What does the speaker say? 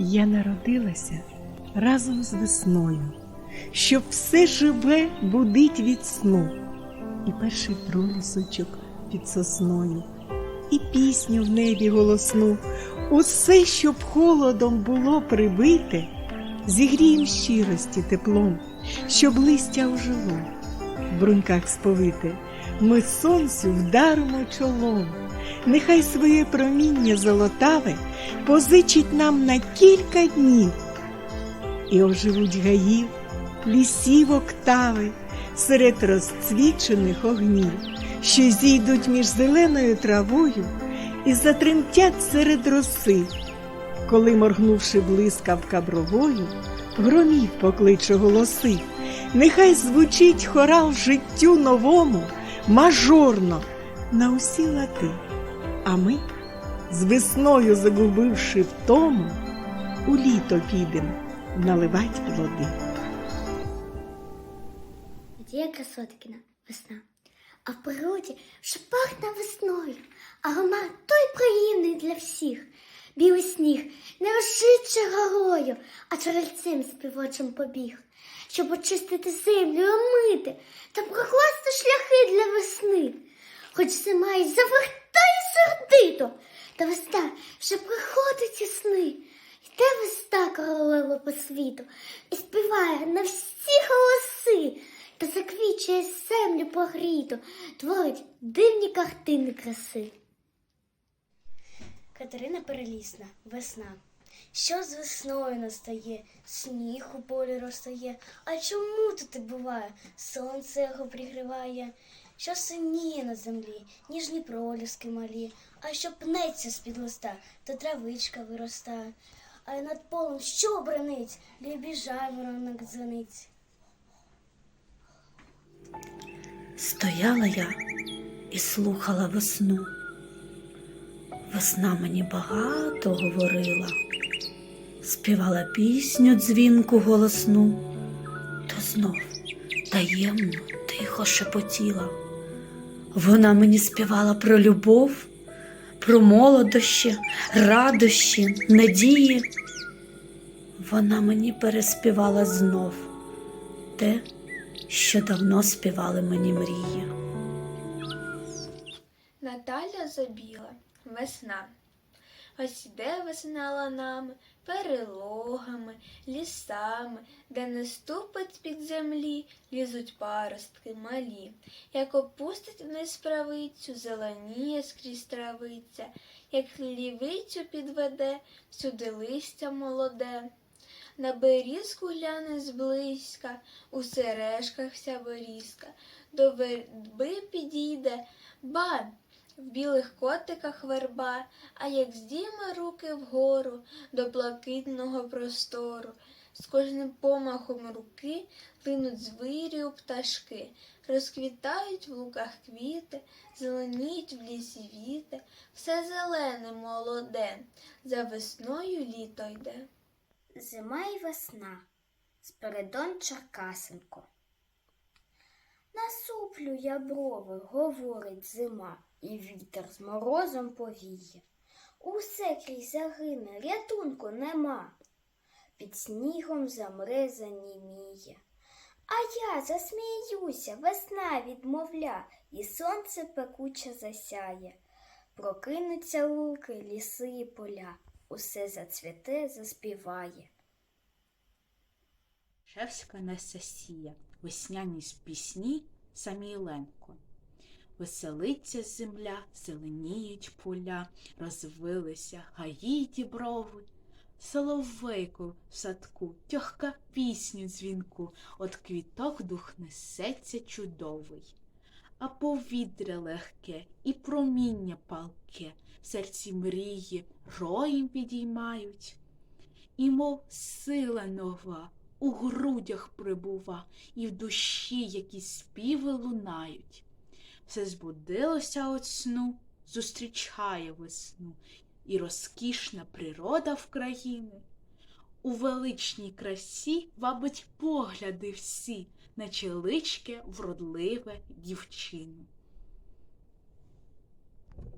Я народилася разом з весною, щоб все живе будить від сну, і перший пролісочок під сосною, і пісню в небі голосну, усе, щоб холодом було прибите, зігрієм щирості теплом, щоб листя ожило, в бруньках сповите, ми сонцю вдаримо чолом, нехай своє проміння золотаве позичить нам на кілька днів. І оживуть гаїв, лісів октави серед розцвічених огнів, що зійдуть між зеленою травою і затремтять серед роси, коли, моргнувши блискавка бровою, громів покличе голоси. Нехай звучить хорал життю новому, мажорно на усі лати. А ми, з весною загубивши втому, у літо підем наливать плоди. Надія Красоткіна весна. А в природі вже пахне весною, аромат той приємний для всіх. Білий сніг не розжиче горою, а черельцем співочим побіг, щоб очистити землю, омити та прокласти шляхи для весни. Хоч зима й завертає сердито, та весна вже приходить і сни. Йде весна королева по світу і співає на всі голоси та заквічує землю погріту, творить дивні картини краси. Катерина Перелісна, весна. Що з весною настає, сніг у полі розтає, а чому тут і буває? Сонце його пригріває, що синіє на землі, ніжні проліски малі, а що пнеться з-під листа, то травичка виростає, а й над полем що бренить, любі жайворонок дзвенить. Стояла я і слухала весну. Весна мені багато говорила, співала пісню дзвінку голосну, то знов таємно, тихо шепотіла. Вона мені співала про любов, про молодощі, радощі, надії. Вона мені переспівала знов те, що давно співали мені мрії. Наталя забіла весна. Ось іде весна ланами, перелогами, лісами, де не ступить під землі, лізуть паростки малі. Як опустить вниз правицю, зеленіє скрізь травиця, як лівицю підведе, всюди листя молоде. На берізку гляне зблизька, у сережках вся берізка, до верби підійде, ба, в білих котиках верба, а як здійме руки вгору до блакитного простору, з кожним помахом руки линуть звирі пташки, розквітають в луках квіти, зеленіють в лісі віти, все зелене молоде, за весною літо йде. Зима і весна. Спиридон Черкасенко. Насуплю я брови, говорить зима, і вітер з морозом повіє. Усе крізь загине, рятунку нема. Під снігом замре заніміє. А я засміюся, весна відмовля, і сонце пекуче засяє. Прокинуться луки, ліси і поля, усе зацвіте, заспіває. Шевська Анастасія, весняні пісні Самійленко. Веселиться земля, зеленіють поля, розвилися гаї діброви. Соловейко в садку, тьохка пісню дзвінку, от квіток дух несеться чудовий. А повітря легке і проміння палке, в серці мрії роєм підіймають. І мов сила нова у грудях прибува, і в душі якісь співи лунають. Все збудилося от сну, зустрічає весну, і розкішна природа в країни. У величній красі вабить погляди всі, наче личке вродливе дівчини.